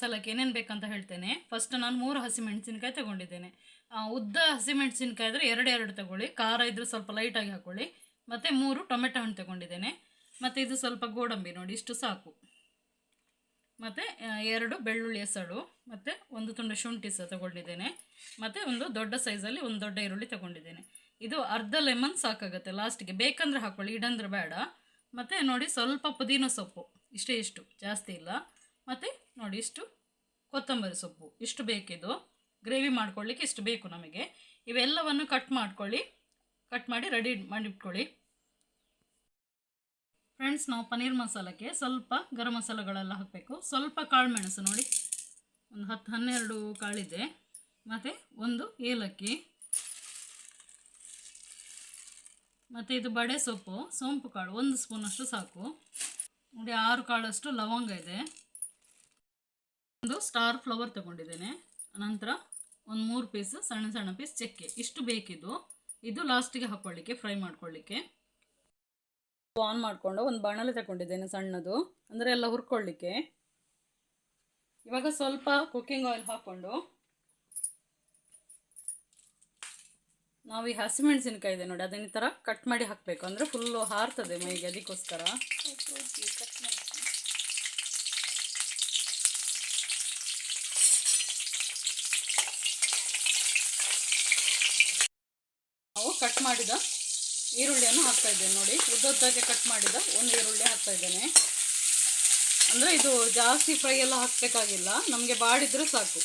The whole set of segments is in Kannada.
ಮಸಾಲಕ್ಕೆ ಏನೇನು ಬೇಕಂತ ಹೇಳ್ತೇನೆ. ಫಸ್ಟ್ ನಾನು ಮೂರು ಹಸಿಮೆಣಸಿನ್ಕಾಯಿ ತಗೊಂಡಿದ್ದೇನೆ. ಉದ್ದ ಹಸಿಮೆಣಸಿನ್ಕಾಯಿ ಆದರೆ ಎರಡು ಎರಡು ತಗೊಳ್ಳಿ. ಖಾರ ಇದ್ದರೆ ಸ್ವಲ್ಪ ಲೈಟಾಗಿ ಹಾಕೊಳ್ಳಿ. ಮತ್ತು ಮೂರು ಟೊಮೆಟೊ ಹಣ್ಣು ತಗೊಂಡಿದ್ದೇನೆ. ಮತ್ತು ಇದು ಸ್ವಲ್ಪ ಗೋಡಂಬಿ ನೋಡಿ, ಇಷ್ಟು ಸಾಕು. ಮತ್ತು ಎರಡು ಬೆಳ್ಳುಳ್ಳಿ ಎಸಳು ಮತ್ತು ಒಂದು ತುಂಡು ಶುಂಠಿ ಸಹ ತಗೊಂಡಿದ್ದೇನೆ. ಮತ್ತು ಒಂದು ದೊಡ್ಡ ಸೈಜಲ್ಲಿ ಒಂದು ದೊಡ್ಡ ಈರುಳ್ಳಿ ತಗೊಂಡಿದ್ದೇನೆ. ಇದು ಅರ್ಧ ಲೆಮನ್ ಸಾಕಾಗುತ್ತೆ ಲಾಸ್ಟಿಗೆ ಬೇಕಂದ್ರೆ ಹಾಕೊಳ್ಳಿ ಇಡಂದ್ರೆ ಬೇಡ. ಮತ್ತು ನೋಡಿ, ಸ್ವಲ್ಪ ಪುದೀನ ಸೊಪ್ಪು. ಇಷ್ಟೇ ಇಷ್ಟು, ಜಾಸ್ತಿ ಇಲ್ಲ. ಮತ್ತು ನೋಡಿ, ಇಷ್ಟು ಕೊತ್ತಂಬರಿ ಸೊಪ್ಪು. ಇಷ್ಟು ಬೇಕಿದು. ಗ್ರೇವಿ ಮಾಡ್ಕೊಳ್ಳಿಕ್ಕೆ ಇಷ್ಟು ಬೇಕು ನಮಗೆ. ಇವೆಲ್ಲವನ್ನು ಕಟ್ ಮಾಡ್ಕೊಳ್ಳಿ. ಕಟ್ ಮಾಡಿ ರೆಡಿ ಮಾಡಿಟ್ಕೊಳ್ಳಿ. ಫ್ರೆಂಡ್ಸ್, ನಾವು ಪನ್ನೀರ್ ಮಸಾಲಕ್ಕೆ ಸ್ವಲ್ಪ ಗರಂ ಮಸಾಲೆಗಳೆಲ್ಲ ಹಾಕಬೇಕು. ಸ್ವಲ್ಪ ಕಾಳು ಮೆಣಸು ನೋಡಿ. ಒಂದು ಹತ್ತು, ಹನ್ನೆರಡು ಕಾಳಿದೆ. ಮತ್ತು ಒಂದು ಏಲಕ್ಕಿ. ಮತ್ತು ಇದು ಬಡೆ ಸೊಪ್ಪು. ಸೋಂಪು ಕಾಳು. ಒಂದು ಸ್ಪೂನಷ್ಟು ಸಾಕು. ನೋಡಿ, ಆರು ಕಾಳಷ್ಟು ಲವಂಗ ಇದೆ. ಒಂದು ಸ್ಟಾರ್ ಫ್ಲವರ್ ತಗೊಂಡಿದ್ದೇನೆ. ನಂತರ ಒಂದು ಮೂರು ಪೀಸ್ ಸಣ್ಣ ಸಣ್ಣ ಪೀಸ್ ಚಕ್ಕೆ. ಇಷ್ಟು ಬೇಕಿದ್ದು. ಇದು ಲಾಸ್ಟಿಗೆ ಹಾಕ್ಕೊಳ್ಳಿಕ್ಕೆ ಫ್ರೈ ಮಾಡ್ಕೊಳ್ಳಿಕ್ಕೆ. ಆನ್ ಮಾಡಿಕೊಂಡು ಒಂದು ಬಾಣಲೆ ತಗೊಂಡಿದ್ದೇನೆ ಸಣ್ಣದು. ಅಂದರೆ ಎಲ್ಲ ಹುರ್ಕೊಳ್ಳಿಕ್ಕೆ. ಇವಾಗ ಸ್ವಲ್ಪ ಕುಕ್ಕಿಂಗ್ ಆಯಿಲ್ ಹಾಕ್ಕೊಂಡು ನಾವು ಈ ಹಸಿಮೆಣಸಿನಕಾಯಿ ಇದೆ ನೋಡಿ, ಅದನ್ನ ಈ ಥರ ಕಟ್ ಮಾಡಿ ಹಾಕಬೇಕು. ಅಂದರೆ ಫುಲ್ಲು ಹಾರ್ತದೆ ಮೈಗೆ ಅದಕ್ಕೋಸ್ಕರ. ಕಟ್ ಮಾಡಿದ ಈರುಳ್ಳಿಯನ್ನು ಹಾಕ್ತಾ ಇದ್ದೇನೆ ನೋಡಿ. ಉದ್ದದ್ದಾಗೆ ಕಟ್ ಮಾಡಿದ ಒಂದು ಈರುಳ್ಳಿ ಹಾಕ್ತಾ ಇದ್ದೇನೆ. ಅಂದರೆ ಇದು ಜಾಸ್ತಿ ಫ್ರೈ ಎಲ್ಲ ಹಾಕಬೇಕಾಗಿಲ್ಲ. ನಮಗೆ ಬಾಡಿದ್ರೆ ಸಾಕು.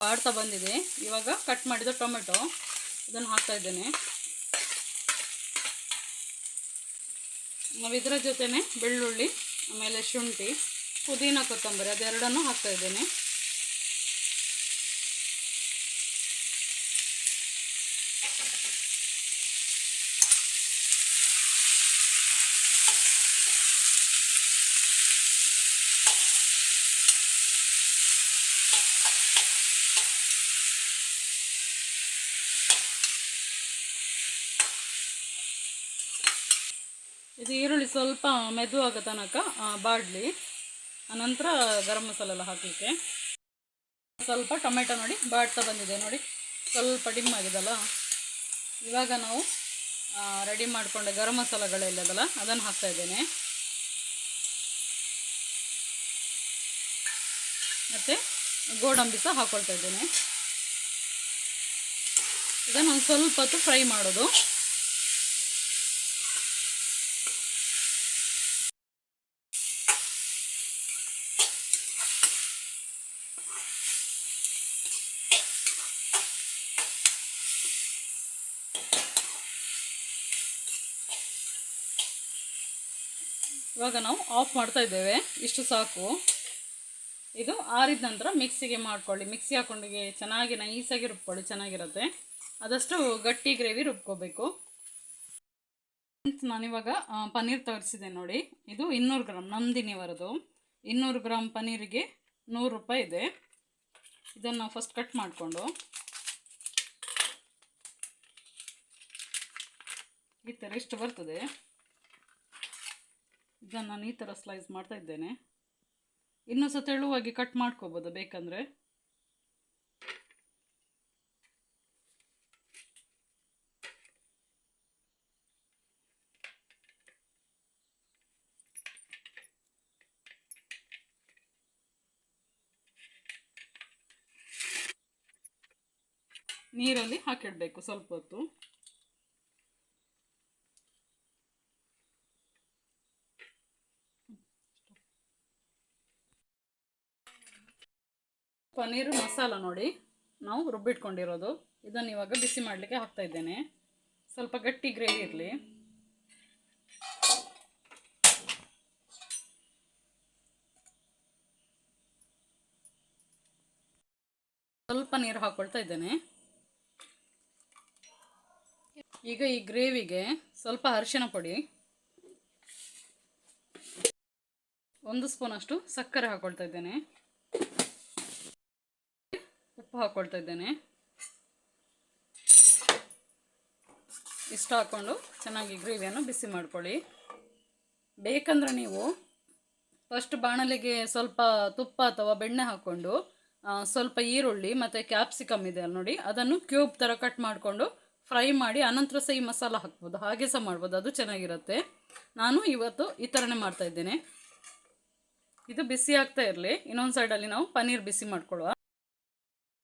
ಬಾಡ್ತಾ ಬಂದಿದೆ. ಇವಾಗ ಕಟ್ ಮಾಡಿದ ಟೊಮೆಟೊ ಇದನ್ನು ಹಾಕ್ತಾ ಇದ್ದೇನೆ. ನಾವು ಇದರ ಜೊತೆನೆ ಬೆಳ್ಳುಳ್ಳಿ, ಆಮೇಲೆ ಶುಂಠಿ ಪುದೀನ ಕೊತ್ತಂಬರಿ ಅದೆರಡನ್ನು ಹಾಕ್ತಾ ಇದ್ದೇನೆ. ಇದು ಈರುಳ್ಳಿ ಸ್ವಲ್ಪ ಮೆದು ಆಗೋ ತನಕ ಬಾಡಲಿ. ಆನಂತರ ಗರಂ ಮಸಾಲೆ ಎಲ್ಲ ಹಾಕಲಿಕ್ಕೆ. ಸ್ವಲ್ಪ ಟೊಮೆಟೊ ನೋಡಿ, ಬಾಡ್ತಾ ಬಂದಿದೆ ನೋಡಿ. ಸ್ವಲ್ಪ ಡಿಮ್ ಆಗಿದಲ್ಲ. ಇವಾಗ ನಾವು ರೆಡಿ ಮಾಡಿಕೊಂಡ ಗರಂ ಮಸಾಲೆಗಳೆಲ್ಲದಲ್ಲ, ಅದನ್ನು ಹಾಕ್ತಾ ಇದ್ದೇನೆ. ಮತ್ತು ಗೋಡಂಬಿ ಸಹ ಹಾಕ್ಕೊಳ್ತಾ ಇದ್ದೇನೆ. ಇದನ್ನು ಒಂದು ಸ್ವಲ್ಪ ಹೊತ್ತು ಫ್ರೈ ಮಾಡೋದು. ಇವಾಗ ನಾವು ಆಫ್ ಮಾಡ್ತಾ ಇದ್ದೇವೆ. ಇಷ್ಟು ಸಾಕು. ಇದು ಆರಿದ ನಂತರ ಮಿಕ್ಸಿಗೆ ಮಾಡ್ಕೊಳ್ಳಿ. ಮಿಕ್ಸಿ ಹಾಕೊಂಡಿಗೆ ಚೆನ್ನಾಗಿ ನೈಸಾಗಿ ರುಬ್ಕೊಳ್ಳಿ, ಚೆನ್ನಾಗಿರುತ್ತೆ. ಆದಷ್ಟು ಗಟ್ಟಿ ಗ್ರೇವಿ ರುಬ್ಕೋಬೇಕು. ನಾನಿವಾಗ ಪನ್ನೀರ್ ತೋರಿಸಿದೆ ನೋಡಿ. ಇದು ಇನ್ನೂರು ಗ್ರಾಮ್ ನಂದಿನಿವರದು. ಇನ್ನೂರು ಗ್ರಾಮ್ ಪನ್ನೀರಿಗೆ ನೂರು ರೂಪಾಯಿ ಇದೆ. ಇದನ್ನು ಫಸ್ಟ್ ಕಟ್ ಮಾಡಿಕೊಂಡು. ಈ ಥರ ಇಷ್ಟು ಬರ್ತದೆ. ಇದನ್ನು ನಾನು ಈ ಥರ ಸ್ಲೈಸ್ ಮಾಡ್ತಾ ಇದ್ದೇನೆ. ಇನ್ನೂ ಸಹ ತೆಳುವಾಗಿ ಕಟ್ ಮಾಡ್ಕೋಬೋದು ಬೇಕಂದರೆ. ನೀರಲ್ಲಿ ಹಾಕಿಡಬೇಕು ಸ್ವಲ್ಪ ಹೊತ್ತು. ಪನ್ನೀರ್ ಮಸಾಲ ನೋಡಿ. ನಾವು ರುಬ್ಬಿಟ್ಕೊಂಡಿರೋದು. ಇದನ್ನು ಇವಾಗ ಬಿಸಿ ಮಾಡಲಿಕ್ಕೆ ಹಾಕ್ತಾ ಇದ್ದೇನೆ. ಸ್ವಲ್ಪ ಗಟ್ಟಿ ಗ್ರೇವಿ ಇರಲಿ. ಸ್ವಲ್ಪ ನೀರು ಹಾಕ್ಕೊಳ್ತಾ ಇದ್ದೇನೆ. ಈಗ ಈ ಗ್ರೇವಿಗೆ ಸ್ವಲ್ಪ ಅರಿಶಿನ ಪುಡಿ. ಒಂದು ಸ್ಪೂನ್ ಅಷ್ಟು ಸಕ್ಕರೆ ಹಾಕ್ಕೊಳ್ತಾ ಇದ್ದೇನೆ. ಉಪ್ಪು ಹಾಕ್ಕೊಳ್ತಾ ಇದ್ದೇನೆ. ಇಷ್ಟು ಹಾಕ್ಕೊಂಡು ಚೆನ್ನಾಗಿ ಗ್ರೇವಿಯನ್ನು ಬಿಸಿ ಮಾಡ್ಕೊಳ್ಳಿ. ಬೇಕಂದ್ರೆ ನೀವು ಫಸ್ಟ್ ಬಾಣಲೆಗೆ ಸ್ವಲ್ಪ ತುಪ್ಪ ಅಥವಾ ಬೆಣ್ಣೆ ಹಾಕ್ಕೊಂಡು ಸ್ವಲ್ಪ ಈರುಳ್ಳಿ ಮತ್ತು ಕ್ಯಾಪ್ಸಿಕಮ್ ಇದೆ ಅಲ್ಲಿ ನೋಡಿ, ಅದನ್ನು ಕ್ಯೂಬ್ ಥರ ಕಟ್ ಮಾಡಿಕೊಂಡು ಫ್ರೈ ಮಾಡಿ ಅನಂತರ ಸಹ ಈ ಮಸಾಲ ಹಾಕ್ಬೋದು. ಹಾಗೆ ಸಹ ಮಾಡ್ಬೋದು. ಅದು ಚೆನ್ನಾಗಿರುತ್ತೆ. ನಾನು ಇವತ್ತು ಈ ಥರನೇ ಮಾಡ್ತಾ ಇದ್ದೇನೆ. ಇದು ಬಿಸಿ ಆಗ್ತಾ ಇರಲಿ. ಇನ್ನೊಂದು ಸೈಡಲ್ಲಿ ನಾವು ಪನ್ನೀರ್ ಬಿಸಿ ಮಾಡ್ಕೊಳ್ಳುವ.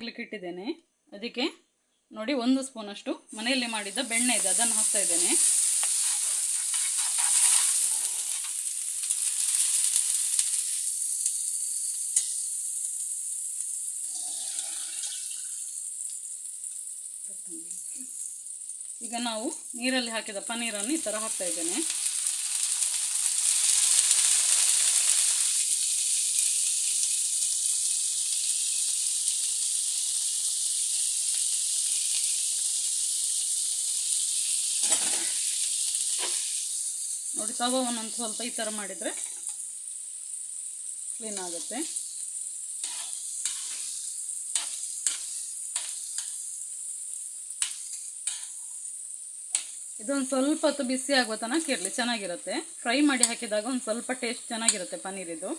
ಇಟ್ಟಿದ್ದೇನೆ ಅದಕ್ಕೆ ನೋಡಿ, ಒಂದು ಸ್ಪೂನಷ್ಟು ಮನೆಯಲ್ಲಿ ಮಾಡಿದ ಬೆಣ್ಣೆ ಇದೆ, ಅದನ್ನು ಹಾಕ್ತಾ ಇದ್ದೇನೆ. ಈಗ ನಾವು ನೀರಲ್ಲಿ ಹಾಕಿದ ಪನ್ನೀರನ್ನು ಈ ಥರ ಹಾಕ್ತಾ ಇದ್ದೇನೆ. ನೋಡಿ ತವವನ್ನು ಒಂದು ಸ್ವಲ್ಪ ಈ ಥರ ಮಾಡಿದರೆ ಕ್ಲೀನ್ ಆಗುತ್ತೆ. ಇದೊಂದು ಸ್ವಲ್ಪ ಹೊತ್ತು ಬಿಸಿ ಆಗುವ ತನಕ ಇರಲಿ, ಚೆನ್ನಾಗಿರುತ್ತೆ. ಫ್ರೈ ಮಾಡಿ ಹಾಕಿದಾಗ ಒಂದು ಸ್ವಲ್ಪ ಟೇಸ್ಟ್ ಚೆನ್ನಾಗಿರುತ್ತೆ ಪನ್ನೀರಿದು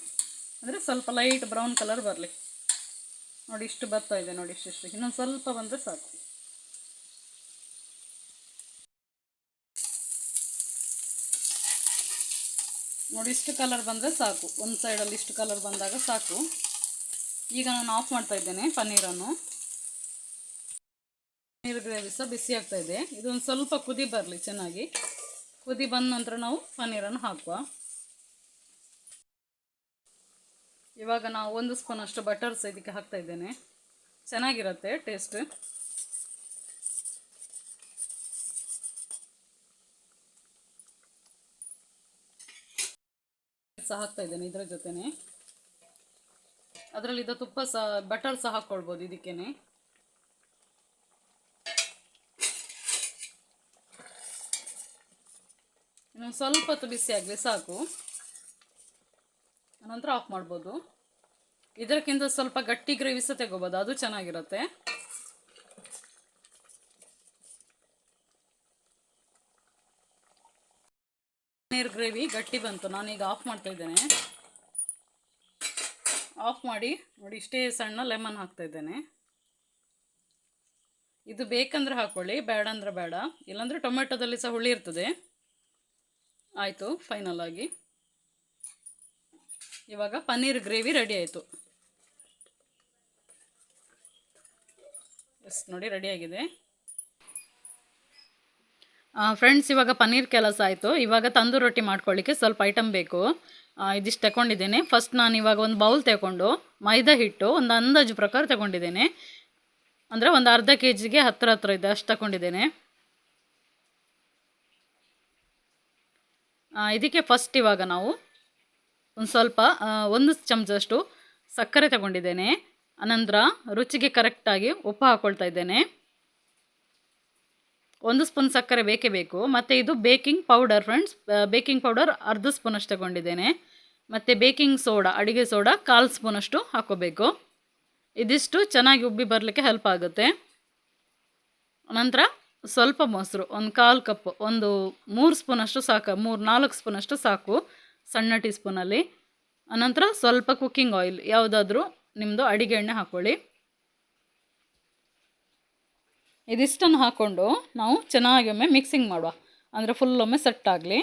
ಅಂದರೆ ಸ್ವಲ್ಪ ಲೈಟ್ ಬ್ರೌನ್ ಕಲರ್ ಬರಲಿ. ನೋಡಿ, ಇಷ್ಟು ಬರ್ತಾ ಇದೆ ನೋಡಿ ಇಷ್ಟಿಷ್ಟು ಇನ್ನೊಂದು ಸ್ವಲ್ಪ ಬಂದರೆ ಸಾಕು. ನೋಡಿ, ಇಷ್ಟು ಕಲರ್ ಬಂದರೆ ಸಾಕು. ಒಂದು ಸೈಡಲ್ಲಿ ಇಷ್ಟು ಕಲರ್ ಬಂದಾಗ ಸಾಕು. ಈಗ ನಾನು ಆಫ್ ಮಾಡ್ತಾ ಇದ್ದೇನೆ ಪನ್ನೀರನ್ನು. ಪನ್ನೀರ್ ಗ್ರೇವಿ ಸಹ ಬಿಸಿ ಆಗ್ತಾ ಇದೆ. ಇದೊಂದು ಸ್ವಲ್ಪ ಕುದಿ ಬರಲಿ, ಚೆನ್ನಾಗಿ. ಕುದಿ ಬಂದ ನಂತರ ನಾವು ಪನ್ನೀರನ್ನು ಹಾಕುವ. ಇವಾಗ ನಾವು ಒಂದು ಸ್ಪೂನ್ ಬಟರ್ಸ್ ಇದಕ್ಕೆ ಹಾಕ್ತಾ ಇದ್ದೇನೆ. ಚೆನ್ನಾಗಿರುತ್ತೆ ಟೇಸ್ಟ್ ಸಹ ಹಾಕ್ತಾ ಇದ್ದೇನೆ ಇದರ ಜೊತೆನೆ. ಅದರಲ್ಲಿದ್ದ ತುಪ್ಪ ಸಹ ಬಟರ್ ಸಹ ಹಾಕ್ಕೊಳ್ಬೋದು ಇದಕ್ಕೇನೆ. ಇನ್ನೊಂದು ಸ್ವಲ್ಪ ಹೊತ್ತು ಬಿಸಿ ಆಗಲಿ ಸಾಕು. ನಂತರ ಆಫ್ ಮಾಡ್ಬೋದು. ಇದಕ್ಕಿಂತ ಸ್ವಲ್ಪ ಗಟ್ಟಿ ಗ್ರೇವಿ ಸಹ ತೆಗೋಬೋದು ಅದು ಚೆನ್ನಾಗಿರುತ್ತೆ. ಪನ್ನೀರ್ ಗ್ರೇವಿ ಗಟ್ಟಿ ಬಂತು. ನಾನೀಗ ಆಫ್ ಮಾಡ್ತಾ ಇದ್ದೇನೆ. ಆಫ್ ಮಾಡಿ, ನೋಡಿ ಇಷ್ಟೇ ಸಣ್ಣ ಲೆಮನ್ ಹಾಕ್ತಾ ಇದ್ದೇನೆ. ಇದು ಬೇಕಂದ್ರೆ ಹಾಕ್ಕೊಳ್ಳಿ ಬೇಡ ಅಂದ್ರೆ ಬೇಡ. ಇಲ್ಲಾಂದರೆ ಟೊಮೆಟೊದಲ್ಲಿ ಸಹ ಹುಳಿ ಇರ್ತದೆ. ಆಯಿತು ಫೈನಲ್ ಆಗಿ. ಇವಾಗ ಪನ್ನೀರ್ ಗ್ರೇವಿ ರೆಡಿ ಆಯಿತು. ಎಸ್ ನೋಡಿ ರೆಡಿಯಾಗಿದೆ ಫ್ರೆಂಡ್ಸ್ ಇವಾಗ ಪನ್ನೀರ್ ಕೆಲಸ ಆಯಿತು. ಇವಾಗ ತಂದೂರು ರೊಟ್ಟಿ ಮಾಡ್ಕೊಳ್ಳಿಕ್ಕೆ ಸ್ವಲ್ಪ ಐಟಮ್ ಬೇಕು. ಇದಿಷ್ಟು ತಗೊಂಡಿದ್ದೇನೆ. ಫಸ್ಟ್ ನಾನು ಇವಾಗ ಒಂದು ಬೌಲ್ ತಗೊಂಡು, ಮೈದಾ ಹಿಟ್ಟು, ಒಂದು ಅಂದಾಜು ಪ್ರಕಾರ ತಗೊಂಡಿದ್ದೇನೆ. ಅಂದರೆ ಒಂದು ಅರ್ಧ ಕೆ ಜಿಗೆ ಹತ್ತಿರ ಹತ್ರ ಇದೆ, ಅಷ್ಟು ತಗೊಂಡಿದ್ದೇನೆ. ಇದಕ್ಕೆ ಫಸ್ಟ್ ಇವಾಗ ನಾವು ಒಂದು ಸ್ವಲ್ಪ ಒಂದು ಚಮಚಷ್ಟು ಸಕ್ಕರೆ ತಗೊಂಡಿದ್ದೇನೆ. ಅನಂತರ ರುಚಿಗೆ ಕರೆಕ್ಟಾಗಿ ಉಪ್ಪು ಹಾಕ್ಕೊಳ್ತಾ ಇದ್ದೇನೆ. ಒಂದು ಸ್ಪೂನ್ ಸಕ್ಕರೆ ಬೇಕೇ ಬೇಕು. ಮತ್ತು ಇದು baking powder friends. Baking powder ಅರ್ಧ ಸ್ಪೂನಷ್ಟು ತಗೊಂಡಿದ್ದೇನೆ. ಮತ್ತು ಬೇಕಿಂಗ್ ಸೋಡಾ, ಅಡುಗೆ ಸೋಡಾ ಕಾಲು ಸ್ಪೂನಷ್ಟು ಹಾಕೋಬೇಕು. ಇದಿಷ್ಟು ಚೆನ್ನಾಗಿ ಉಬ್ಬಿ ಬರಲಿಕ್ಕೆ ಹೆಲ್ಪ್ ಆಗುತ್ತೆ. ನಂತರ ಸ್ವಲ್ಪ ಮೊಸರು, ಒಂದು ಕಾಲು ಕಪ್ ಒಂದು ಮೂರು ಸ್ಪೂನಷ್ಟು ಸಾಕು, ಮೂರು ನಾಲ್ಕು ಸ್ಪೂನಷ್ಟು ಸಾಕು ಸಣ್ಣ ಟೀ ಸ್ಪೂನಲ್ಲಿ ಅನಂತರ ಸ್ವಲ್ಪ ಕುಕ್ಕಿಂಗ್ ಆಯಿಲ್ ಯಾವುದಾದ್ರೂ ನಿಮ್ಮದು ಅಡಿಗೆ ಎಣ್ಣೆ ಹಾಕ್ಕೊಳ್ಳಿ ಇದಿಷ್ಟನ್ನು ಹಾಕ್ಕೊಂಡು ನಾವು ಚೆನ್ನಾಗಿ ಒಮ್ಮೆ ಮಿಕ್ಸಿಂಗ್ ಮಾಡುವ. ಅಂದರೆ ಫುಲ್ ಒಮ್ಮೆ ಸೆಟ್ ಆಗಲಿ.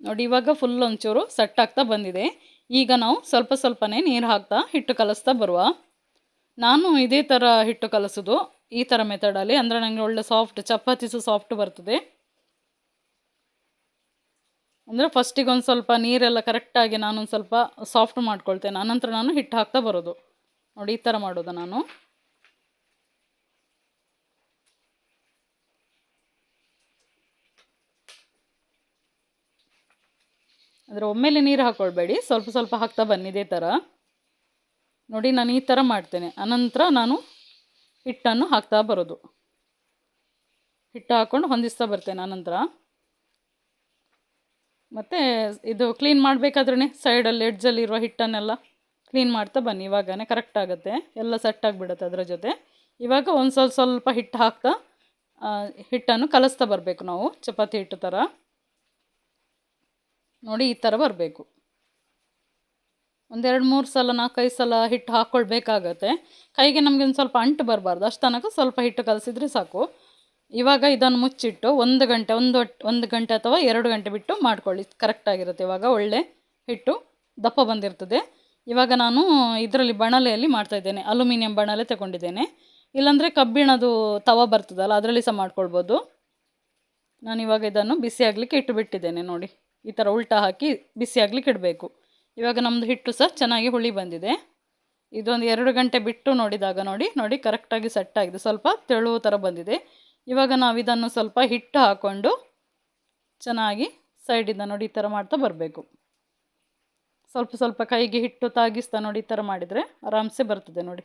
ನೋಡಿ, ಇವಾಗ ಫುಲ್ ಒಂಚೂರು ಸೆಟ್ ಆಗ್ತಾ ಬಂದಿದೆ. ಈಗ ನಾವು ಸ್ವಲ್ಪ ಸ್ವಲ್ಪನೇ ನೀರು ಹಾಕ್ತಾ ಹಿಟ್ಟು ಕಲಿಸ್ತಾ ಬರುವ. ನಾನು ಇದೇ ಥರ ಹಿಟ್ಟು ಕಲಸೋದು ಈ ಥರ ಮೆಥಡಲ್ಲಿ ಅಂದರೆ ನನಗೆ ಒಳ್ಳೆ ಸಾಫ್ಟ್ ಚಪಾತಿಸು ಸಾಫ್ಟ್ ಬರ್ತದೆ. ಅಂದರೆ ಫಸ್ಟಿಗೆ ಒಂದು ಸ್ವಲ್ಪ ನೀರೆಲ್ಲ ಕರೆಕ್ಟಾಗಿ ನಾನೊಂದು ಸ್ವಲ್ಪ ಸಾಫ್ಟ್ ಮಾಡ್ಕೊಳ್ತೇನೆ. ಆನಂತರ ನಾನು ಹಿಟ್ಟು ಹಾಕ್ತಾ ಬರೋದು. ನೋಡಿ, ಈ ಥರ ಮಾಡೋದು ನಾನು. ಅಂದರೆ ಒಮ್ಮೆಲೆ ನೀರು ಹಾಕ್ಕೊಳ್ಬೇಡಿ ಸ್ವಲ್ಪ ಸ್ವಲ್ಪ ಹಾಕ್ತಾ ಬನ್ನಿ ಇದೇ ಥರ ನೋಡಿ, ನಾನು ಈ ಥರ ಮಾಡ್ತೇನೆ. ಅನಂತರ ನಾನು ಹಿಟ್ಟನ್ನು ಹಾಕ್ತಾ ಬರೋದು. ಹಿಟ್ಟು ಹಾಕ್ಕೊಂಡು ಹೊಂದಿಸ್ತಾ ಬರ್ತೇನೆ ಅನಂತರ. ಮತ್ತು ಇದು ಕ್ಲೀನ್ ಮಾಡಬೇಕಾದ್ರೂ ಸೈಡಲ್ಲಿ ಎಡ್ಜಲ್ಲಿರುವ ಹಿಟ್ಟನ್ನೆಲ್ಲ ಕ್ಲೀನ್ ಮಾಡ್ತಾ ಬನ್ನಿ. ಇವಾಗನೇ ಕರೆಕ್ಟ್ ಆಗುತ್ತೆ. ಎಲ್ಲ ಸೆಟ್ ಆಗಿಬಿಡುತ್ತೆ ಅದರ ಜೊತೆ. ಇವಾಗ ಒಂದು ಸ್ವಲ್ಪ ಸ್ವಲ್ಪ ಹಿಟ್ಟು ಹಾಕ್ತಾ ಹಿಟ್ಟನ್ನು ಕಲಿಸ್ತಾ ಬರಬೇಕು ನಾವು. ಚಪಾತಿ ಹಿಟ್ಟು ಥರ ನೋಡಿ, ಈ ಥರ ಬರಬೇಕು. ಒಂದೆರಡು, ಮೂರು ಸಲ, ನಾಲ್ಕೈದು ಸಲ ಹಿಟ್ಟು ಹಾಕ್ಕೊಳ್ಬೇಕಾಗತ್ತೆ. ಕೈಗೆ ನಮಗೆ ಒಂದು ಸ್ವಲ್ಪ ಅಂಟು ಬರಬಾರ್ದು. ಅಷ್ಟು ತನಕ ಸ್ವಲ್ಪ ಹಿಟ್ಟು ಕಲಸಿದ್ರೆ ಸಾಕು. ಇವಾಗ ಇದನ್ನು ಮುಚ್ಚಿಟ್ಟು ಒಂದು ಗಂಟೆ, ಒಂದು ಒಂದು ಗಂಟೆ ಅಥವಾ ಎರಡು ಗಂಟೆ ಬಿಟ್ಟು ಮಾಡ್ಕೊಳ್ಳಿ. ಕರೆಕ್ಟಾಗಿರುತ್ತೆ ಇವಾಗ ಒಳ್ಳೆ ಹಿಟ್ಟು ದಪ್ಪ ಬಂದಿರ್ತದೆ. ಇವಾಗ ನಾನು ಇದರಲ್ಲಿ ಬಣಲೆಯಲ್ಲಿ ಮಾಡ್ತಾಯಿದ್ದೇನೆ ಅಲ್ಯೂಮಿನಿಯಂ ಬಣಲೆ ತಗೊಂಡಿದ್ದೇನೆ. ಇಲ್ಲಾಂದರೆ ಕಬ್ಬಿಣದು ತವ ಬರ್ತದಲ್ಲ, ಅದರಲ್ಲಿ ಸಹ ಮಾಡ್ಕೊಳ್ಬೋದು. ನಾನು ಇವಾಗ ಇದನ್ನು ಬಿಸಿ ಆಗಲಿಕ್ಕೆ ಇಟ್ಟು ಬಿಟ್ಟಿದ್ದೇನೆ ನೋಡಿ. ಈ ಥರ ಉಲ್ಟಾ ಹಾಕಿ ಬಿಸಿ ಆಗಲಿಕ್ಕೆ ಇಡಬೇಕು. ಇವಾಗ ನಮ್ಮದು ಹಿಟ್ಟು ಸಹ ಚೆನ್ನಾಗಿ ಹುಳಿ ಬಂದಿದೆ. ಇದೊಂದು ಎರಡು ಗಂಟೆ ಬಿಟ್ಟು ನೋಡಿದಾಗ ನೋಡಿ ನೋಡಿ ಕರೆಕ್ಟಾಗಿ ಸೆಟ್ ಆಗಿದೆ. ಸ್ವಲ್ಪ ತೆಳುವು ಥರ ಬಂದಿದೆ. ಇವಾಗ ನಾವು ಇದನ್ನು ಸ್ವಲ್ಪ ಹಿಟ್ಟು ಹಾಕ್ಕೊಂಡು ಚೆನ್ನಾಗಿ ಸೈಡಿಂದ ನೋಡಿ ಈ ಥರ ಮಾಡ್ತಾ ಬರಬೇಕು. ಸ್ವಲ್ಪ ಸ್ವಲ್ಪ ಕೈಗೆ ಹಿಟ್ಟು ತಾಗಿಸ್ತಾ ನೋಡಿ ಈ ಥರ ಮಾಡಿದರೆ ಆರಾಮ್ಸೆ ಬರ್ತದೆ ನೋಡಿ.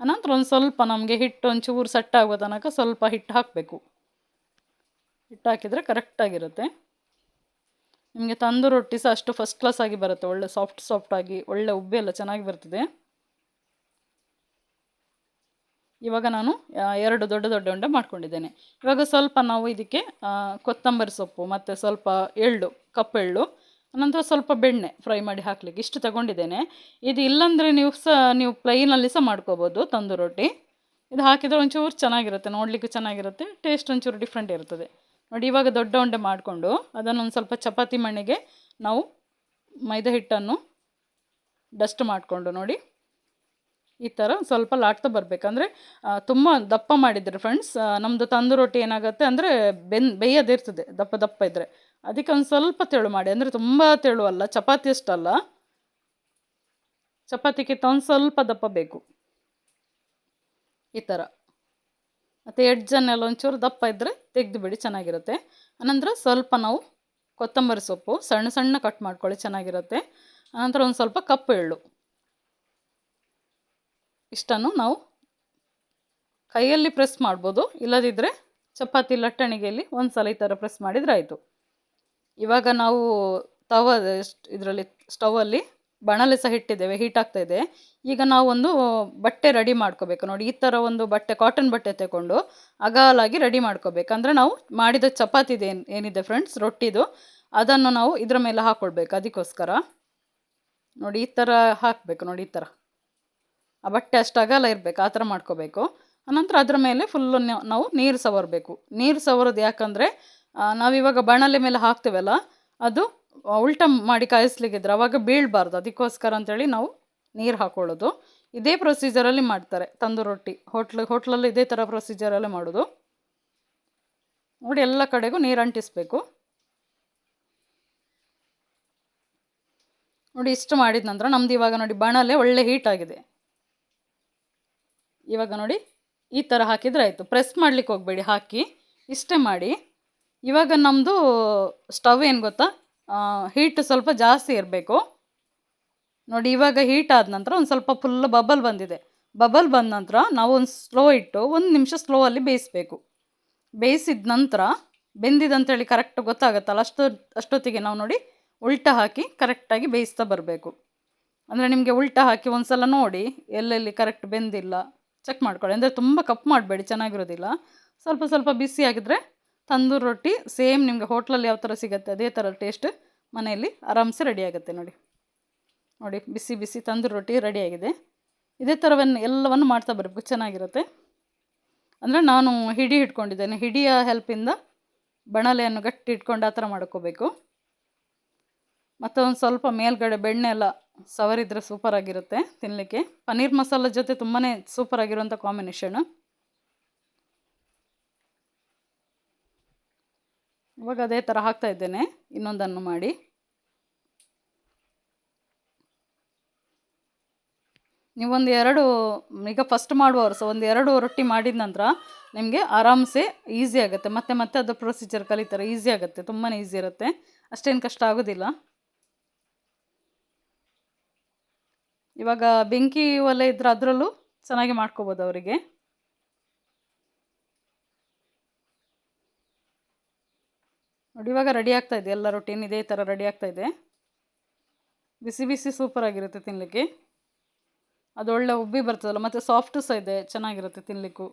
ಅನಂತರ ಒಂದು ಸ್ವಲ್ಪ ನಮಗೆ ಹಿಟ್ಟು ಒಂಚೂರು ಸೆಟ್ ತನಕ ಸ್ವಲ್ಪ ಹಿಟ್ಟು ಹಾಕಬೇಕು. ಹಿಟ್ಟು ಹಾಕಿದರೆ ಕರೆಕ್ಟಾಗಿರುತ್ತೆ ನಿಮಗೆ ತಂದು ರೊಟ್ಟಿ ಸಹ ಅಷ್ಟು ಫಸ್ಟ್ ಕ್ಲಾಸ್ ಆಗಿ ಬರುತ್ತೆ. ಒಳ್ಳೆ ಸಾಫ್ಟ್ ಸಾಫ್ಟಾಗಿ ಒಳ್ಳೆ ಉಬ್ಬೆ ಎಲ್ಲ ಚೆನ್ನಾಗಿ ಬರ್ತದೆ. ಇವಾಗ ನಾನು ಎರಡು ದೊಡ್ಡ ದೊಡ್ಡ ಉಂಡೆ ಮಾಡ್ಕೊಂಡಿದ್ದೇನೆ. ಇವಾಗ ಸ್ವಲ್ಪ ನಾವು ಇದಕ್ಕೆ ಕೊತ್ತಂಬರಿ ಸೊಪ್ಪು ಮತ್ತು ಸ್ವಲ್ಪ ಎಳ್ಳು ಕಪ್ಪೆಳ್ಳು ನಂತರ ಸ್ವಲ್ಪ ಬೆಣ್ಣೆ ಫ್ರೈ ಮಾಡಿ ಹಾಕಲಿಕ್ಕೆ ಇಷ್ಟು ತಗೊಂಡಿದ್ದೇನೆ. ಇದು ಇಲ್ಲಾಂದರೆ ನೀವು ಸಹ ನೀವು ಪ್ಲೈನಲ್ಲಿ ಸಹ ಮಾಡ್ಕೋಬೋದು ತಂದು ರೊಟ್ಟಿ. ಇದು ಹಾಕಿದರೆ ಒಂಚೂರು ಚೆನ್ನಾಗಿರುತ್ತೆ, ನೋಡಲಿಕ್ಕೆ ಚೆನ್ನಾಗಿರುತ್ತೆ ಟೇಸ್ಟ್ ಒಂಚೂರು ಡಿಫ್ರೆಂಟ್ ಇರ್ತದೆ. ನೋಡಿ, ಇವಾಗ ದೊಡ್ಡ ಉಂಡೆ ಮಾಡಿಕೊಂಡು ಅದನ್ನು ಒಂದು ಸ್ವಲ್ಪ ಚಪಾತಿ ಮಣ್ಣಿಗೆ ನಾವು ಮೈದಾ ಹಿಟ್ಟನ್ನು ಡಸ್ಟ್ ಮಾಡಿಕೊಂಡು ನೋಡಿ. ಈ ಥರ ಸ್ವಲ್ಪ ಲಾಟ್ತಾ ಬರಬೇಕಂದ್ರೆ ತುಂಬ ದಪ್ಪ ಮಾಡಿದರೆ ಫ್ರೆಂಡ್ಸ್ ನಮ್ಮದು ತಂದು ರೊಟ್ಟಿ ಏನಾಗುತ್ತೆ ಅಂದರೆ ಬೆನ್ ಬೇಯೋದಿರ್ತದೆ ದಪ್ಪ ದಪ್ಪ ಇದ್ದರೆ ಅದಕ್ಕೆ ಒಂದು ಸ್ವಲ್ಪ ತೆಳು ಮಾಡಿ, ಅಂದರೆ ತುಂಬ ತೆಳು ಅಲ್ಲ, ಚಪಾತಿ ಅಷ್ಟಲ್ಲ. ಚಪಾತಿಗಿಂತ ಒಂದು ಸ್ವಲ್ಪ ದಪ್ಪ ಬೇಕು. ಈ ಥರ. ಮತ್ತು ಎಡ್ಜನ್ನೆಲ್ಲ ಒಂಚೂರು ದಪ್ಪ ಇದ್ದರೆ ತೆಗೆದುಬಿಡಿ, ಚೆನ್ನಾಗಿರುತ್ತೆ. ಅನಂತರ ಸ್ವಲ್ಪ ನಾವು ಕೊತ್ತಂಬರಿ ಸೊಪ್ಪು ಸಣ್ಣ ಸಣ್ಣ ಕಟ್ ಮಾಡ್ಕೊಳ್ಳಿ, ಚೆನ್ನಾಗಿರುತ್ತೆ. ಆನಂತರ ಒಂದು ಸ್ವಲ್ಪ ಕಪ್ಪು ಎಳ್ಳು. ಇಷ್ಟನ್ನು ನಾವು ಕೈಯಲ್ಲಿ ಪ್ರೆಸ್ ಮಾಡ್ಬೋದು. ಇಲ್ಲದಿದ್ದರೆ ಚಪಾತಿ ಲಟ್ಟಣಿಗೆಯಲ್ಲಿ ಒಂದು ಸಲ ಈ ಥರ ಪ್ರೆಸ್ ಮಾಡಿದರೆ ಆಯಿತು. ಇವಾಗ ನಾವು ತವ ಇದರಲ್ಲಿ ಸ್ಟವಲ್ಲಿ ಬಣಲೆ ಸಹ ಇಟ್ಟಿದ್ದೇವೆ, ಹೀಟ್ ಆಗ್ತಾ ಇದೆ. ಈಗ ನಾವು ಒಂದು ಬಟ್ಟೆ ರೆಡಿ ಮಾಡ್ಕೋಬೇಕು. ನೋಡಿ, ಈ ಥರ ಒಂದು ಬಟ್ಟೆ ಕಾಟನ್ ಬಟ್ಟೆ ತಗೊಂಡು ಅಗಾಲಾಗಿ ರೆಡಿ ಮಾಡ್ಕೋಬೇಕು. ಅಂದರೆ ನಾವು ಮಾಡಿದ ಚಪಾತಿದು ಏನು, ಏನಿದೆ ಫ್ರೆಂಡ್ಸ್ ರೊಟ್ಟಿದು. ಅದನ್ನು ನಾವು ಇದರ ಮೇಲೆ ಹಾಕ್ಕೊಳ್ಬೇಕು ಅದಕ್ಕೋಸ್ಕರ. ನೋಡಿ, ಈ ಥರ ಹಾಕಬೇಕು. ನೋಡಿ, ಈ ಥರ. ಬಟ್ಟೆ ಅಷ್ಟು ಅಗಲ ಇರಬೇಕು ಆ ಥರ ಮಾಡ್ಕೋಬೇಕು. ಆನಂತರ ಅದರ ಮೇಲೆ ಫುಲ್ಲು ನಾವು ನೀರು ಸವರಬೇಕು. ನೀರು ಸವರೋದು ಯಾಕಂದರೆ ನಾವಿವಾಗ ಬಾಣಲೆ ಮೇಲೆ ಹಾಕ್ತೇವಲ್ಲ ಅದು ಆ, ಉಲ್ಟ ಮಾಡಿ ಕಾಯಿಸ್ಲಿಕ್ಕಿದ್ರೆ ಅವಾಗ ಬೀಳಬಾರ್ದು. ಅದಕ್ಕೋಸ್ಕರ ಅಂತೇಳಿ ನಾವು ನೀರು ಹಾಕೊಳ್ಳೋದು. ಇದೇ ಪ್ರೊಸೀಜರಲ್ಲಿ ಮಾಡ್ತಾರೆ ತಂದು ರೊಟ್ಟಿ. ಹೋಟ್ಲ್ ಹೋಟ್ಲಲ್ಲಿ ಇದೇ ಥರ ಪ್ರೊಸೀಜರಲ್ಲಿ ಮಾಡೋದು. ನೋಡಿ ಎಲ್ಲ ಕಡೆಗೂ ನೀರು ಅಂಟಿಸ್ಬೇಕು. ನೋಡಿ ಇಷ್ಟು ಮಾಡಿದ ನಂತರ ನಮ್ದು ಇವಾಗ ನೋಡಿ ಬಣಲೆ ಒಳ್ಳೆ ಹೀಟ್ ಆಗಿದೆ. ಇವಾಗ ನೋಡಿ ಈ ಥರ ಹಾಕಿದರೆ ಆಯಿತು. ಪ್ರೆಸ್ ಮಾಡ್ಲಿಕ್ಕೆ ಹೋಗಬೇಡಿ, ಹಾಕಿ. ಇಷ್ಟೇ ಮಾಡಿ. ಇವಾಗ ನಮ್ಮದು ಸ್ಟವ್ ಏನು ಗೊತ್ತಾ? ಹೀಟ್ ಸ್ವಲ್ಪ ಜಾಸ್ತಿ ಇರಬೇಕು. ನೋಡಿ, ಇವಾಗ ಹೀಟ್ ಆದ ನಂತರ ಒಂದು ಸ್ವಲ್ಪ ಫುಲ್ ಬಬಲ್ ಬಂದಿದೆ. ಬಬಲ್ ಬಂದ ನಂತರ ನಾವು ಒಂದು ಸ್ಲೋ ಇಟ್ಟು ಒಂದು ನಿಮಿಷ ಸ್ಲೋ ಅಲ್ಲಿ ಬೇಯಿಸಬೇಕು. ಬೇಯಿಸಿದ ನಂತರ ಬೆಂದಿದೆ ಅಂತೇಳಿ ಕರೆಕ್ಟ್ ಗೊತ್ತಾಗುತ್ತಲ್ಲ? ಅಷ್ಟು, ಅಷ್ಟೊತ್ತಿಗೆ ನಾವು ನೋಡಿ ಉಲ್ಟ ಹಾಕಿ ಕರೆಕ್ಟಾಗಿ ಬೇಯಿಸ್ತಾ ಬರಬೇಕು. ಅಂದರೆ ನಿಮಗೆ ಉಲ್ಟ ಹಾಕಿ ಒಂದು ಸಲ ನೋಡಿ ಎಲ್ಲೆಲ್ಲಿ ಕರೆಕ್ಟ್ ಬೆಂದಿಲ್ಲ. ಚೆಕ್ ಮಾಡ್ಕೊಳ್ಳಿ. ಅಂದರೆ ತುಂಬ ಕಪ್ ಮಾಡಬೇಡಿ, ಚೆನ್ನಾಗಿರೋದಿಲ್ಲ. ಸ್ವಲ್ಪ ಸ್ವಲ್ಪ ಬಿಸಿ ಆಗಿದ್ರೆ ತಂದೂರು ರೊಟ್ಟಿ ಸೇಮ್ ನಿಮಗೆ ಹೋಟ್ಲಲ್ಲಿ ಯಾವ ಥರ ಸಿಗುತ್ತೆ ಅದೇ ಥರ ಟೇಸ್ಟ್ ಮನೆಯಲ್ಲಿ ಆರಾಮ್ಸೆ ರೆಡಿ ಆಗುತ್ತೆ ನೋಡಿ. ನೋಡಿ, ಬಿಸಿ ಬಿಸಿ ತಂದೂರು ರೊಟ್ಟಿ ರೆಡಿಯಾಗಿದೆ ಇದೇ ಥರವನ್ನು ಎಲ್ಲವನ್ನು ಮಾಡ್ತಾ ಬರಬೇಕು, ಚೆನ್ನಾಗಿರುತ್ತೆ. ಅಂದರೆ ನಾನು ಹಿಡಿ ಇಟ್ಕೊಂಡಿದ್ದೇನೆ ಹಿಡಿಯ ಹೆಲ್ಪಿಂದ ಬಣಲೆಯನ್ನು ಗಟ್ಟಿ ಇಟ್ಕೊಂಡು ಆ ಥರ ಮಾಡ್ಕೋಬೇಕು. ಮತ್ತು ಒಂದು ಸ್ವಲ್ಪ ಮೇಲ್ಗಡೆ ಬೆಣ್ಣೆ ಎಲ್ಲ ಸವರಿದ್ರೆ ಸೂಪರ್ ಆಗಿರುತ್ತೆ ತಿನ್ನಲಿಕ್ಕೆ ಪನ್ನೀರ್ ಮಸಾಲ ಜೊತೆ ತುಂಬಾ ಸೂಪರ್ ಆಗಿರುವಂಥ ಕಾಂಬಿನೇಷನ್ ಇವಾಗ ಅದೇ ಥರ ಹಾಕ್ತಾ ಇದ್ದೇನೆ. ಇನ್ನೊಂದನ್ನು ಮಾಡಿ. ನೀವೊಂದು ಎರಡು, ಈಗ ಫಸ್ಟ್ ಮಾಡುವವರು ಸೊ ಒಂದು ಎರಡು ರೊಟ್ಟಿ ಮಾಡಿದ ನಂತರ ನಿಮಗೆ ಆರಾಮ್ಸೆ ಈಸಿ ಆಗುತ್ತೆ. ಮತ್ತೆ ಮತ್ತೆ ಅದು ಪ್ರೊಸೀಜರ್ ಕಲಿತಾರೆ ಈಸಿ ಆಗುತ್ತೆ ತುಂಬಾ ಈಸಿ ಇರುತ್ತೆ. ಅಷ್ಟೇನು ಕಷ್ಟ ಆಗೋದಿಲ್ಲ. ಇವಾಗ ಬೆಂಕಿ ಒಲೆ ಇದ್ರೆ ಅದರಲ್ಲೂ ಚೆನ್ನಾಗಿ ಮಾಡ್ಕೋಬೋದು ಅವರಿಗೆ. ನೋಡಿ, ಇವಾಗ ರೆಡಿ ಆಗ್ತಾ ಇದೆ. ಎಲ್ಲ ರೊಟ್ಟಿನ ಇದೇ ಥರ ರೆಡಿ ಆಗ್ತಾ ಇದೆ. ಬಿಸಿ ಬಿಸಿ ಸೂಪರ್ ಆಗಿರುತ್ತೆ ತಿನ್ನಲಿಕ್ಕೆ ಅದು ಒಳ್ಳೆ ಉಬ್ಬಿ ಬರ್ತದಲ್ಲ, ಮತ್ತು ಸಾಫ್ಟು ಸಹ ಇದೆ, ಚೆನ್ನಾಗಿರುತ್ತೆ ತಿನ್ನಲಿಕ್ಕೂ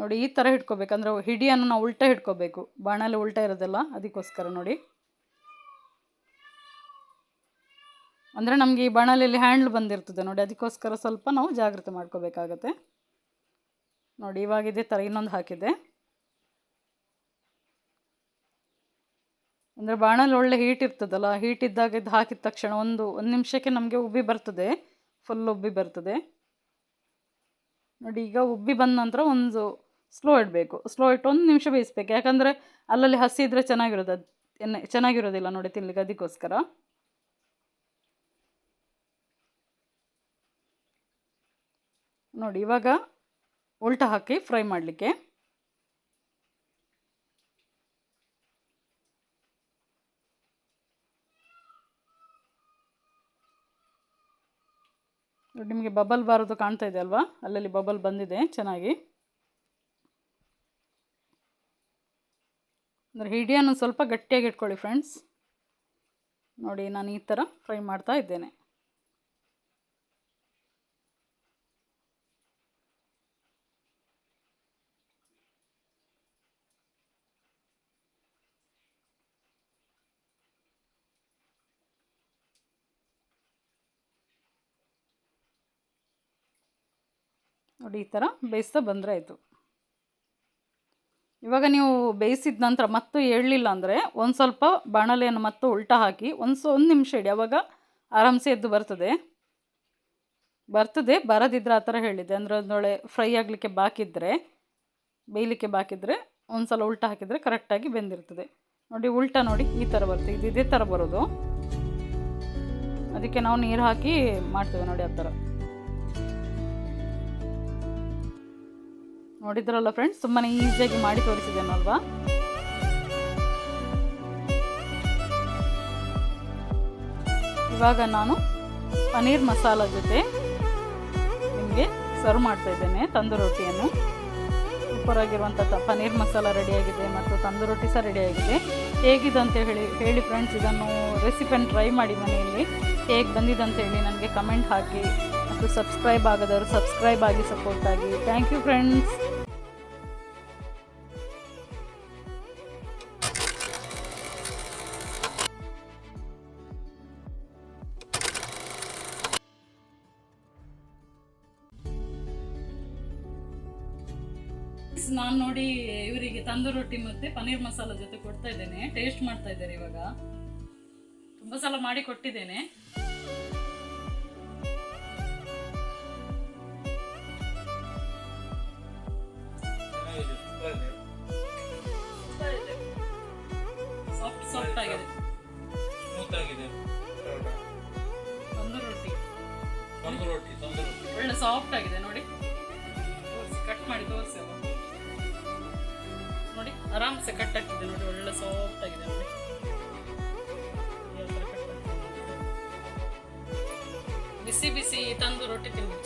ನೋಡಿ, ಈ ಥರ ಹಿಡ್ಕೋಬೇಕಂದ್ರೆ ಹಿಡಿಯನ್ನು ನಾವು ಉಲ್ಟಾ ಹಿಡ್ಕೋಬೇಕು. ಬಾಣಲೆ ಉಲ್ಟಾ ಇರೋದಲ್ಲ ಅದಕ್ಕೋಸ್ಕರ ನೋಡಿ. ಅಂದರೆ ನಮಗೆ ಈ ಬಾಣಲೆಯಲ್ಲಿ ಹ್ಯಾಂಡ್ಲ್ ಬಂದಿರ್ತದೆ ನೋಡಿ, ಅದಕ್ಕೋಸ್ಕರ ಸ್ವಲ್ಪ ನಾವು ಜಾಗ್ರತೆ ಮಾಡ್ಕೋಬೇಕಾಗತ್ತೆ. ನೋಡಿ, ಇವಾಗ ಇದೇ ಥರ ಇನ್ನೊಂದು ಹಾಕಿದೆ ಅಂದರೆ ಬಾಣಲ್ಲಿ ಒಳ್ಳೆ ಹೀಟ್ ಇರ್ತದಲ್ಲ ಹೀಟ್ ಇದ್ದಾಗ ಇದು ಹಾಕಿದ ತಕ್ಷಣ ಒಂದು ಒಂದು ನಿಮಿಷಕ್ಕೆ ನಮಗೆ ಉಬ್ಬಿ ಬರ್ತದೆ ಫುಲ್ ಉಬ್ಬಿ ಬರ್ತದೆ. ನೋಡಿ, ಈಗ ಉಬ್ಬಿ ಬಂದ ನಂತರ ಒಂದು ಸ್ಲೋ ಇಡಬೇಕು ಸ್ಲೋ ಇಟ್ಟು ಒಂದು ನಿಮಿಷ ಬೇಯಿಸ್ಬೇಕು. ಯಾಕಂದರೆ ಅಲ್ಲಲ್ಲಿ ಹಸಿ ಇದ್ದರೆ ಚೆನ್ನಾಗಿರೋದು ಅದು ಚೆನ್ನಾಗಿರೋದಿಲ್ಲ ನೋಡಿ ತಿನ್ಲಿಕ್ಕೆ, ಅದಕ್ಕೋಸ್ಕರ. ನೋಡಿ, ಇವಾಗ ಉಲ್ಟಾ ಹಾಕಿ ಫ್ರೈ ಮಾಡಲಿಕ್ಕೆ. ನಿಮಗೆ ಬಬಲ್ ಬಾರದು ಕಾಣ್ತಾ ಇದೆ ಅಲ್ವಾ? ಅಲ್ಲಲ್ಲಿ ಬಬಲ್ ಬಂದಿದೆ ಚೆನ್ನಾಗಿ. ಅಂದರೆ, ಹಿಡಿಯನ್ನು ಸ್ವಲ್ಪ ಗಟ್ಟಿಯಾಗಿ ಇಟ್ಕೊಳ್ಳಿ ಫ್ರೆಂಡ್ಸ್ ನೋಡಿ, ನಾನು ಈ ಥರ ಫ್ರೈ ಮಾಡ್ತಾ ಇದ್ದೇನೆ. ನೋಡಿ, ಈ ಥರ ಬೇಯಿಸ್ತಾ ಬಂದರೆ ಆಯಿತು. ಇವಾಗ ನೀವು ಬೇಯಿಸಿದ ನಂತರ ಮತ್ತು ಹೇಳಲಿಲ್ಲ ಅಂದರೆ ಒಂದು ಸ್ವಲ್ಪ ಬಾಣಲೆಯನ್ನು ಮತ್ತು ಉಲ್ಟಾ ಹಾಕಿ ಒಂದು ಒಂದು ನಿಮಿಷ ಇಡಿ, ಅವಾಗ ಆರಾಮ್ಸೆ ಎದ್ದು ಬರ್ತದೆ. ಬರ್ತದೆ ಬರದಿದ್ದರೆ ಆ ಥರ ಹೇಳಿದೆ. ಅಂದರೆ ಒಂದೊಳ್ಳೆ ಫ್ರೈ ಆಗಲಿಕ್ಕೆ ಬಾಕಿದ್ರೆ ಬೇಯಲಿಕ್ಕೆ ಬಾಕಿದ್ರೆ ಒಂದು ಸಲ ಉಲ್ಟಾ ಹಾಕಿದರೆ ಕರೆಕ್ಟಾಗಿ ಬೆಂದಿರ್ತದೆ. ನೋಡಿ, ಉಲ್ಟಾ ನೋಡಿ, ಈ ಥರ ಬರ್ತದೆ. ಇದು ಇದೇ ಥರ ಬರೋದು. ಅದಕ್ಕೆ ನಾವು ನೀರು ಹಾಕಿ ಮಾಡ್ತೇವೆ ನೋಡಿ ಆ ಥರ ನೋಡಿದ್ರಲ್ಲ ಫ್ರೆಂಡ್ಸ್ ತುಂಬಾ ಈಸಿಯಾಗಿ ಮಾಡಿ ತೋರಿಸಿದ್ದೇನಲ್ವಾ? ಇವಾಗ ನಾನು ಪನ್ನೀರ್ ಮಸಾಲ ಜೊತೆ ನಿಮಗೆ ಸರ್ವ್ ಮಾಡ್ತಾ ಇದ್ದೇನೆ, ತಂದು ರೊಟ್ಟಿಯನ್ನು. ಸೂಪರ್ ಆಗಿರುವಂಥ ಪನ್ನೀರ್ ಮಸಾಲ ರೆಡಿಯಾಗಿದೆ ಮತ್ತು ತಂದು ರೊಟ್ಟಿ ಸಹ ರೆಡಿಯಾಗಿದೆ ಹೇಗಿದೆ ಅಂತ ಹೇಳಿ ಹೇಳಿ ಫ್ರೆಂಡ್ಸ್ ಇದನ್ನು ರೆಸಿಪಿಯನ್ನು ಟ್ರೈ ಮಾಡಿ ಮನೆಯಲ್ಲಿ. ಹೇಗೆ ಬಂದಿದೆ ಅಂತ ಹೇಳಿ ನನಗೆ ಕಮೆಂಟ್ ಹಾಕಿ. ಮತ್ತು ಸಬ್ಸ್ಕ್ರೈಬ್ ಆಗದವರು ಸಬ್ಸ್ಕ್ರೈಬ್ ಆಗಿ ಸಪೋರ್ಟ್ ಆಗಿ. ಥ್ಯಾಂಕ್ ಯು ಫ್ರೆಂಡ್ಸ್ ನಾನು ನೋಡಿ ಇವರಿಗೆ ತಂದೂರು ರೊಟ್ಟಿ ಮತ್ತೆ ಪನ್ನೀರ್ ಮಸಾಲ ಜೊತೆ ಕೊಡ್ತಾ ಇದ್ದೇನೆ. ಟೇಸ್ಟ್ ಮಾಡ್ತಾ ಇದ್ದಾರೆ ಇವಾಗ. ತುಂಬಾ ಸಲ ಮಾಡಿ ಕೊಟ್ಟಿದ್ದೇನೆ. Cut ಆಗ್ತಿದೆ. ಬಿಸಿ ಬಿಸಿ